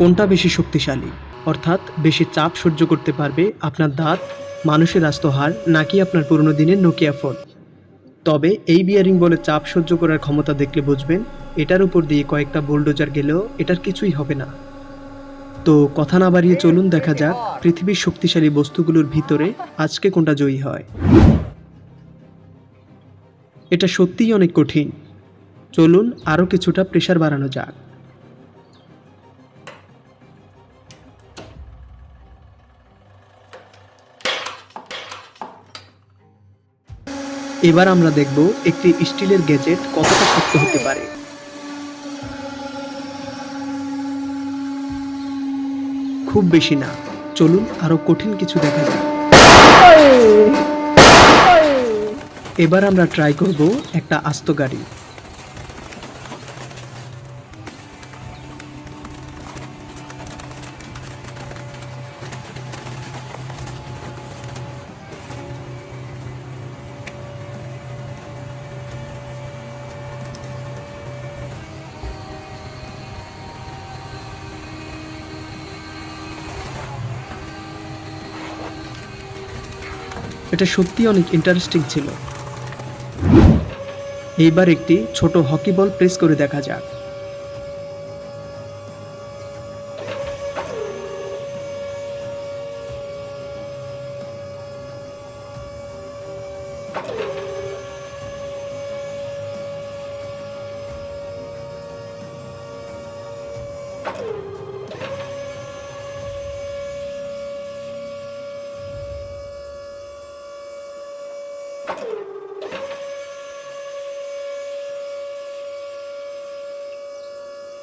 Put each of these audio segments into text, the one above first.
কোনটা বেশি শক্তিশালী? অর্থাৎ বেশি চাপ সহ্য করতে পারবে আপনার দাঁত, মানুষের আস্ত হাড় নাকি আপনার পুরনো দিনের নোকিয়া ফোন তবে এই বিয়ারিং বলে চাপ সহ্য করার ক্ষমতা দেখলে বুঝবেন, এটার উপর দিয়ে কয়েকটা বুলডোজার গেলেও এটার কিছুই হবে না। তো কথা না বাড়িয়ে চলুন, দেখা যাক পৃথিবীর শক্তিশালী বস্তুগুলোর ভিতরে আজকে কোনটা জয়ী হয়। এটা সত্যিই অনেক কঠিন। চলুন আরও কিছুটা প্রেশার বাড়ানো যাক। এবার আমরা দেখব একটি স্টিলের গ্যাজেট কতটা শক্ত হতে পারে। খুব বেশি না, চলুন আরও কঠিন কিছু দেখা যাক। এবার আমরা ট্রাই করব একটা আস্ত গাড়ি। এটা সত্যি অনেক ইন্টারেস্টিং ছিল। এইবার একটি ছোট হকি বল প্রেস করে দেখা যাক।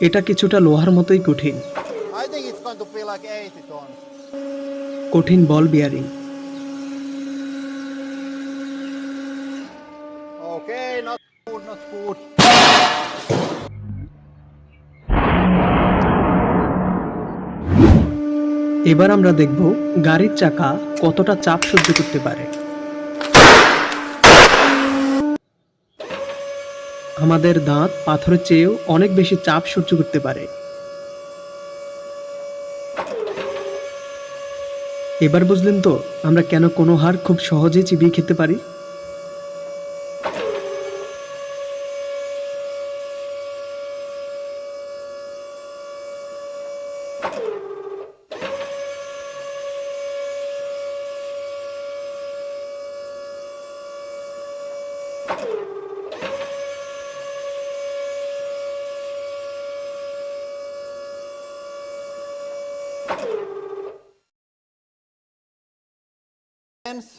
এটা কিছুটা লোহার মতোই কঠিন I think it's going to be like 80 tons. কঠিন বল বিয়ারিং. এবার আমরা দেখব গাড়ির চাকা কতটা চাপ সহ্য করতে পারে আমাদের দাঁত পাথরের চেয়েও অনেক বেশি চাপ সহ্য করতে পারে। এবার বুঝলেন তো, আমরা কেন কোনো হার খুব সহজে চিবিয়ে খেতে পারি? Hence,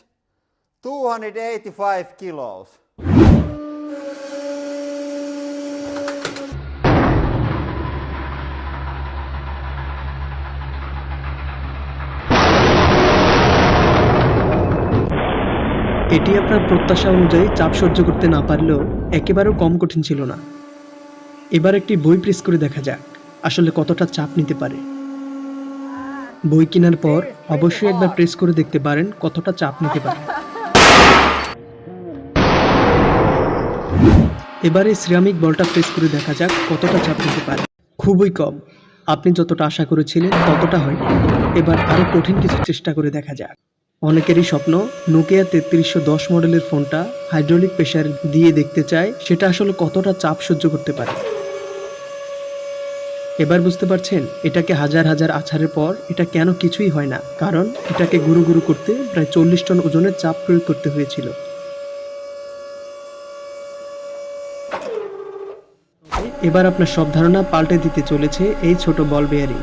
285 kilos. এটি আপনার প্রত্যাশা অনুযায়ী চাপ সহ্য করতে না পারলেও একেবারেও কম কঠিন ছিল না এবার একটি বই প্রেস করে দেখা যাক আসলে কতটা চাপ নিতে পারে বই কেনার পর অবশ্যই একবার প্রেস করে দেখতে পারেন কতটা চাপ নিতে পারে। এবারে সিরামিক বলটা প্রেস করে দেখা যাক কতটা চাপ নিতে পারে। খুবই কম। আপনি যতটা আশা করেছিলেন ততটা হয়নি। এবার আরও কঠিন কিছু চেষ্টা করে দেখা যাক। অনেকেরই স্বপ্ন নোকিয়া তেত্রিশশো দশ মডেলের ফোনটা হাইড্রোলিক প্রেশার দিয়ে দেখতে চায়, সেটা আসলে কতটা চাপ সহ্য করতে পারে। এবার বুঝতে পারছেন, এটাকে হাজার হাজার আছাড়ের পর এটা কেন কিছুই হয় না, কারণ এটাকে গুরু গুরু করতে প্রায় চল্লিশ টন ওজনের চাপ প্রয়োগ করতে হয়েছিল। এবার আপনার সব ধারণা পাল্টে দিতে চলেছে এই ছোট বল বেয়ারিং।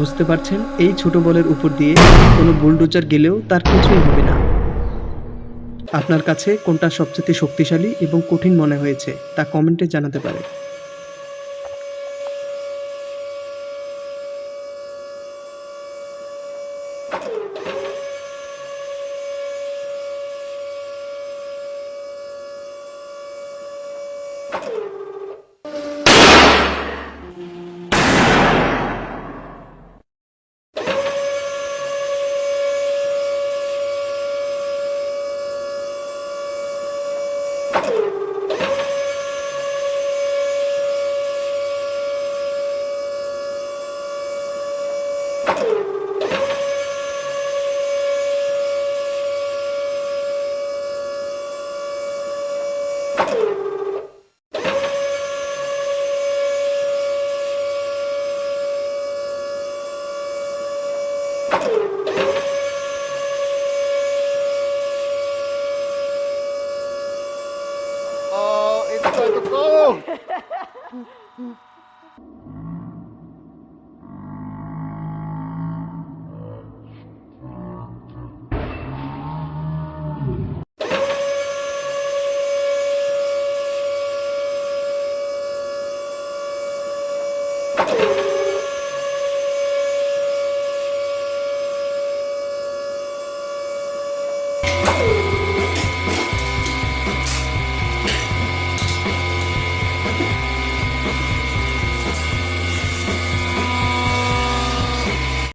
বুঝতে পারছেন, এই ছোট বলের উপর দিয়ে কোনো বুলডোজার গেলেও তার কিছুই হবে না। আপনার কাছে কোনটা সবচেয়ে শক্তিশালী এবং কঠিন মনে হয়েছে, তা কমেন্টে জানাতে পারে you Inside the phone! you